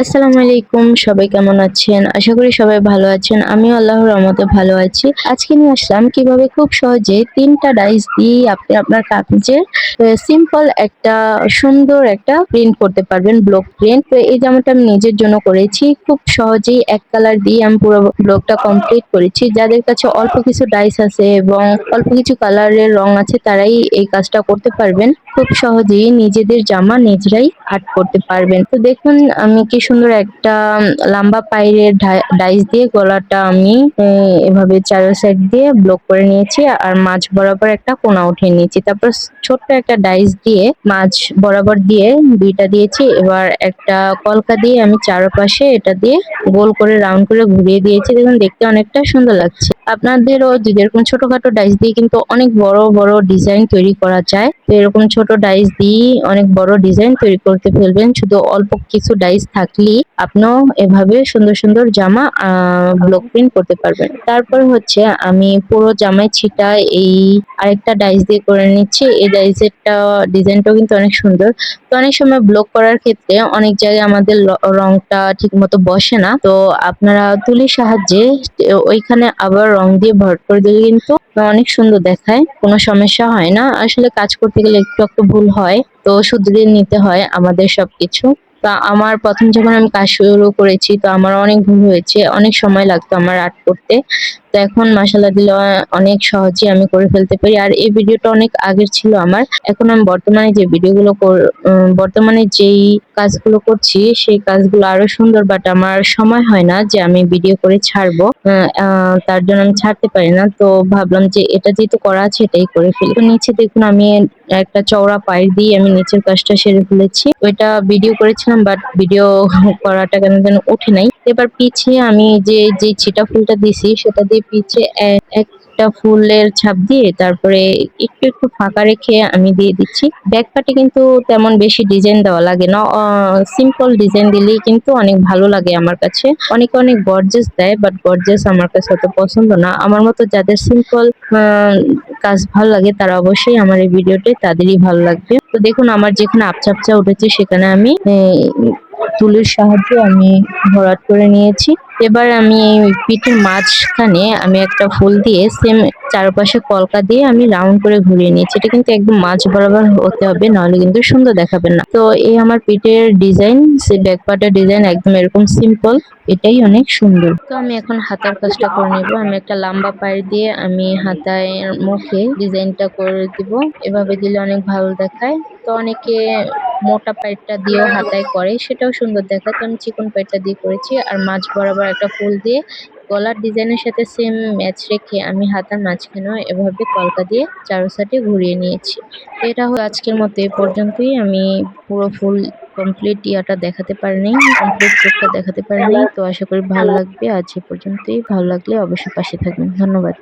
আসসালামু আলাইকুম, সবাই কেমন আছেন? আশা করি সবাই ভালো আছেন। আমি আল্লাহর রহমতে ভালো আছি। আজকে নিয়ে আসলাম কীভাবে খুব সহজে তিনটা ডাইস দিয়ে আপনি আপনার কাগজে সিম্পল একটা সুন্দর একটা প্রিন্ট করতে পারবেন ব্লক প্রিন্ট তো এই জামাটা আমি নিজের জন্য করেছি, খুব সহজেই এক কালার দিয়ে আমি পুরো ব্লকটা কমপ্লিট করেছি। যাদের কাছে অল্প কিছু ডাইস আছে এবং অল্প কিছু কালারের রং আছে, তারাই এই কাজটা করতে পারবেন। খুব সহজেই নিজেদের জামা নিজেরাই আর্ট করতে পারবেন। তো দেখুন, আমি কি সুন্দর একটা লম্বা পাইরের ডাইস দিয়ে গলাটা আমি এভাবে চারো সাইড দিয়ে ব্লক করে নিয়েছি আর মাছ বরাবর একটা কোনা উঠিয়ে নিয়েছি। তারপর ছোট্ট একটা ডাইস দিয়ে মাছ বরাবর দিয়ে দুইটা দিয়েছি। এবার একটা কলকা দিয়ে আমি চারপাশে এটা দিয়ে গোল করে রাউন্ড করে ঘুরিয়ে দিয়েছি। দেখুন, দেখতে অনেকটা সুন্দর লাগছে। আপনাদেরও যদি এরকম ছোটখাটো ডাইস দিয়ে কিন্তু অনেক বড় বড় ডিজাইন তৈরি করা যায়, তো এরকম ছোট ডাইস দিয়ে অনেক বড় ডিজাইন তৈরি করতে ফেলবেন। শুধু অল্প কিছু ডাইস থাকলেই আপনিও এভাবে সুন্দর সুন্দর জামা ব্লক প্রিন্ট করতে পারবেন। তারপর হচ্ছে আমি পুরো জামায় ছিটা এই আরেকটা ডাইস দিয়ে করে নিচ্ছি। এই ডাইসেরটা ডিজাইনটাও কিন্তু অনেক সুন্দর। তো অনেক সময় ব্লক করার ক্ষেত্রে অনেক জায়গায় আমাদের রংটা ঠিক মতো বসে না। তো আপনারা তুলির সাহায্যে ওইখানে আবার রং দিয়ে ভর করে দিলে কিন্তু অনেক সুন্দর দেখায়, কোনো সমস্যা হয় না। আসলে কাজ করতে গেলে একটু একটু ভুল হয়, তো শুধরে নিতে হয় আমাদের সবকিছু। তা আমার প্রথম যখন আমি কাজ শুরু করেছি, তো আমার অনেক ভুল হয়েছে, অনেক সময় লাগতো আমার আর্ট করতে। তো এখন মাসালা দিলে অনেক সহজে আমি করে ফেলতে পারি। আর এই ভিডিওটা অনেক আগের ছিল আমার। এখন আমি বর্তমানে যে ভিডিওগুলো বর্তমানে যেই কাজগুলো করছি, সেই কাজগুলো আরও সুন্দর বাট আমার সময় হয় না যে আমি ভিডিও করে ছাড়বো। তার জন্য আমি ছাড়তে পারি না। তো ভাবলাম যে এটা যেহেতু করা আছে, এটাই করে ফেলি। তো নিচে দেখুন, আমি একটা চওড়া পায়ের দিয়ে আমি নিচের কাজটা সেরে ফেলেছি। ওইটা ভিডিও করেছিলাম বাট ভিডিও করাটা কেন যেন ওঠে নাই। এবার পিছে আমি যে যে ছিটা ফুলটা দিছি, সেটা দিয়ে পিছে একটা ফুলের ছাপ দিয়ে তারপরে একটু একটু ফাঁকা রেখে আমি দিয়ে দিচ্ছি। ব্যাক পার্টে কিন্তু তেমন বেশি ডিজাইন দেওয়া লাগে না। সিম্পল ডিজাইন দিলেই কিন্তু অনেক ভালো লাগে আমার কাছে। অনেকে অনেক গর্জেস দেয় বাট গর্জেস আমার কাছে অত পছন্দ না। আমার মতো যাদের সিম্পল কাজ ভালো লাগে, তারা অবশ্যই আমার এই ভিডিওটি তাদেরই ভালো লাগবে। তো দেখুন, আমার যেখানে আপচা আপচা উঠেছে, সেখানে আমি তুলির সাহায্যে আমি ভরাট করে নিয়েছি। এবার আমি এই পিঠের মাঝখানে আমি একটা ফুল দিয়ে সেম চারপাশে কলকা দিয়ে আমি রাউন্ড করে ঘুরিয়ে নিয়েছি। এটা কিন্তু একদম মাঝ বরাবর হতে হবে, নাহলে কিন্তু সুন্দর দেখাবে না। তো এই আমার পিঠের ডিজাইন সে ব্যাক ডিজাইন একদম এরকম সিম্পল এটাই অনেক সুন্দর। তো আমি এখন হাতার কাজটা করে নেব। আমি একটা লম্বা পায়ের দিয়ে আমি হাতায় মুখে ডিজাইনটা করে দিব। এভাবে দিলে অনেক ভালো দেখায়। তো অনেকে মোটা পাইপটা দিয়েও হাতায় করে, সেটাও সুন্দর দেখায় তো আমি চিকন পাইপটা দিয়ে করেছি আর মাঝ বরাবর একটা ফুল দিয়ে গলার ডিজাইনের সাথে সেম ম্যাচ রেখে আমি হাতার মাঝখানেও এভাবে কলকা দিয়ে চারো সাইডে ঘুরিয়ে নিয়েছি। এটা হলো আজকের মতো এ পর্যন্তই। আমি পুরো ফুল কমপ্লিট ইয়াটা দেখাতে পারিনি কমপ্লিট লুকটা দেখাতে পারিনি। তো আশা করি ভালো লাগবে। আজ এ পর্যন্তই। ভালো লাগলে অবশ্যই পাশে থাকবেন। ধন্যবাদ।